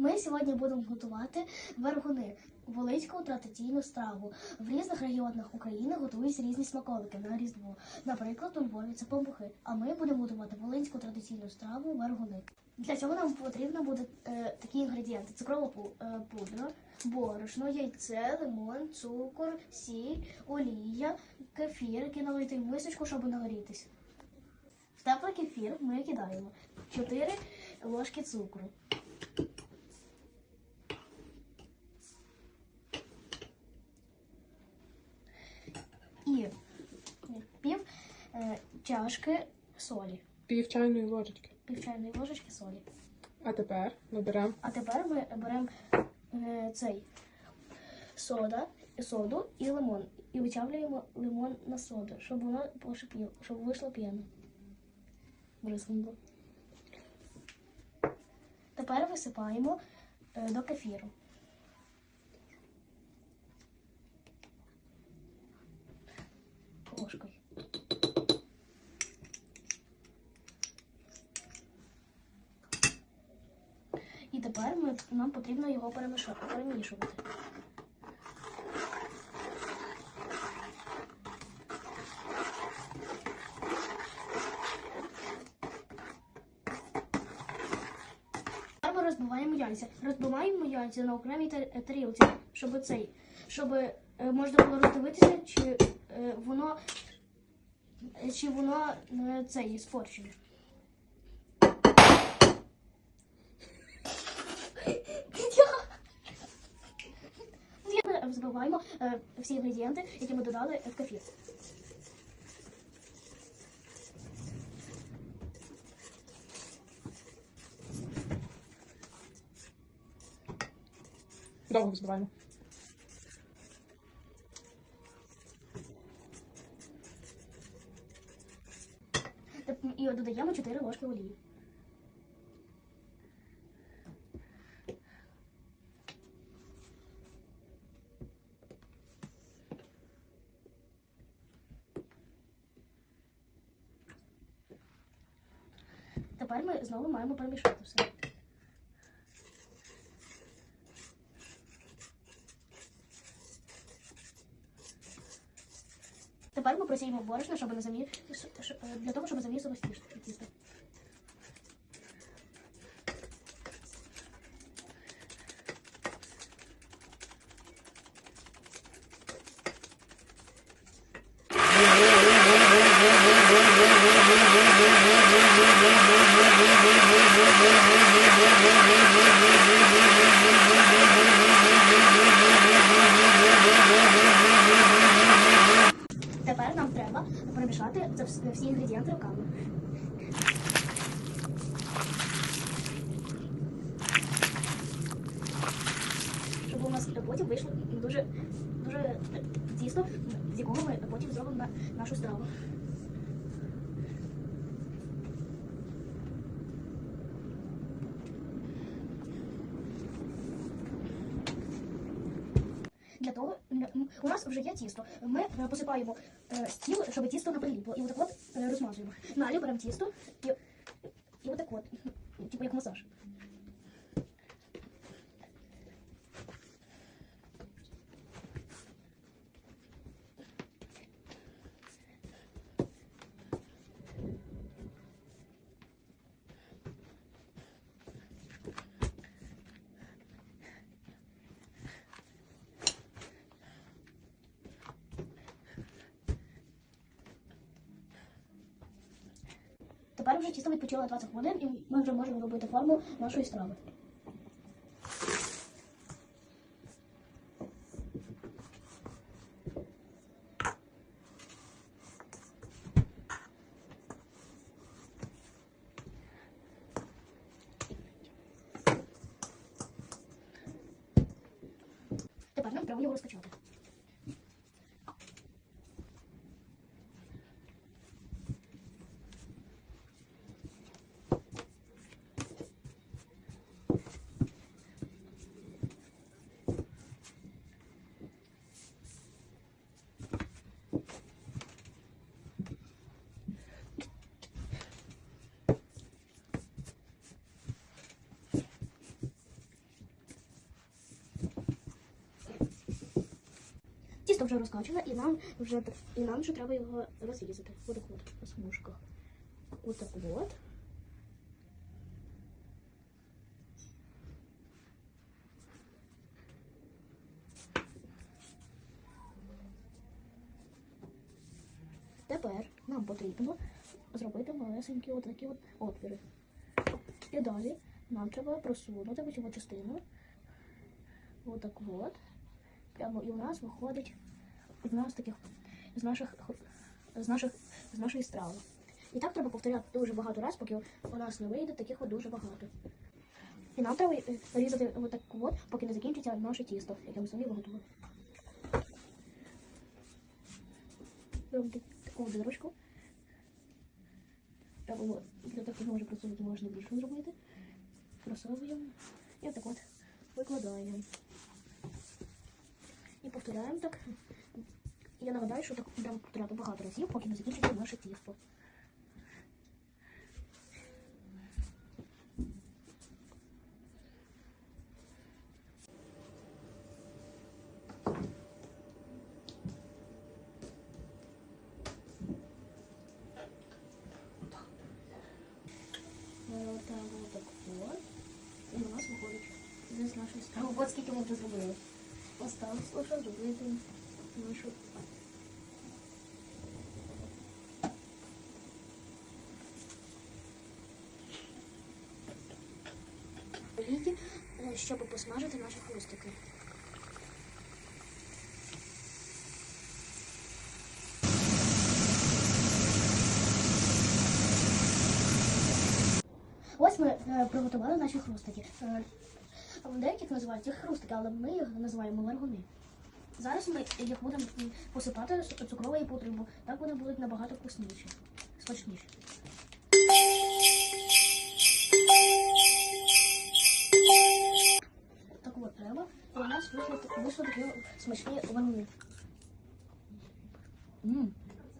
Ми сьогодні будемо готувати вергуни, волинську традиційну страву. В різних регіонах України готують різні смаколики на Різдво. Наприклад, у Львові це пампухи. А ми будемо готувати волинську традиційну страву вергуни. Для цього нам потрібно буде е, такі інгредієнти: цукрова е, пудра, борошно, яйце, лимон, цукор, сіль, олія, кефір, який налити в мисочку, щоб нагорітись. В теплий кефір ми кидаємо 4 ложки цукру. І пів е, чашки солі, Пів чайної ложечки. пів чайної ложечки солі. А тепер ми беремо А тепер ми беремо е, цей сода, соду і лимон. І вичавлюємо лимон на соду, щоб воно пошипіло, щоб вийшло п'яно. Бризнуло. Тепер висипаємо е, до кефіру. Ложкою. І тепер ми, нам потрібно його перемішувати. Розбиваємо яйця. Розбиваємо яйця на окремій тар- тарілці, щоб цей, щоб е, можна було роздивитися, чи е, воно чи воно е, цей спорчене. Ми збиваємо е, всі інгредієнти, які ми додали в кефір. довго збиваємо. І додаємо 4 ложки олії. Тепер ми знову маємо перемішати все. Тепер ми просіємо борошно, щоб не замі... ш- ш- для того, щоб замісилось тісто. Тепер нам треба перемішати це вс- всі інгредієнти руками. Щоб у нас потім вийшло дуже, дуже тісто, з якого ми потім зробимо на- нашу страву. Для того у нас вже є тісто. Ми е, посипаємо е, стіл, щоб тісто не приліпло. І отак от е, розмазуємо. Далі беремо тісто і, і отак от, типу як масаж. Тепер вже тісто відпочило 20 хвилин і ми вже можемо робити форму нашої страви. Тепер нам треба його розкачати. Тісто вже розкачане, і нам вже і нам вже треба його розрізати. Отак от по смужках. Отак от. Тепер нам потрібно зробити малесенькі от такі от отвіри. І далі нам треба просунути в частину. Отак от. Прямо і у нас виходить з нас таких з наших з наших з нашої страви. І так треба повторяти дуже багато разів, поки у нас не вийде таких от дуже багато. І нам треба різати отак от, поки не закінчиться наше тісто, яке ми самі виготовили. Робимо таку дирочку. Прямо для щоб може просунути, можна більше зробити. Просовуємо і отак от викладаємо. І повторяємо так. Я нагадаю, що так треба повторяти багато разів, поки не закінчиться наше тісто. Е, Так, отак от. І у нас виходить десь наша страва. От скільки ми вже зробили. Осталось лише зробити нашу. Е, щоб посмажити наші хрустики. Ось ми е, приготували наші хрустики. Е, деяких називають їх хрустики, але ми їх називаємо ларгуни. Зараз ми їх будемо посипати цукровою пудрою, бо так вони будуть набагато вкусніші, смачніші. Так от треба. І у нас вийшли, такі смачні ванни. Мм.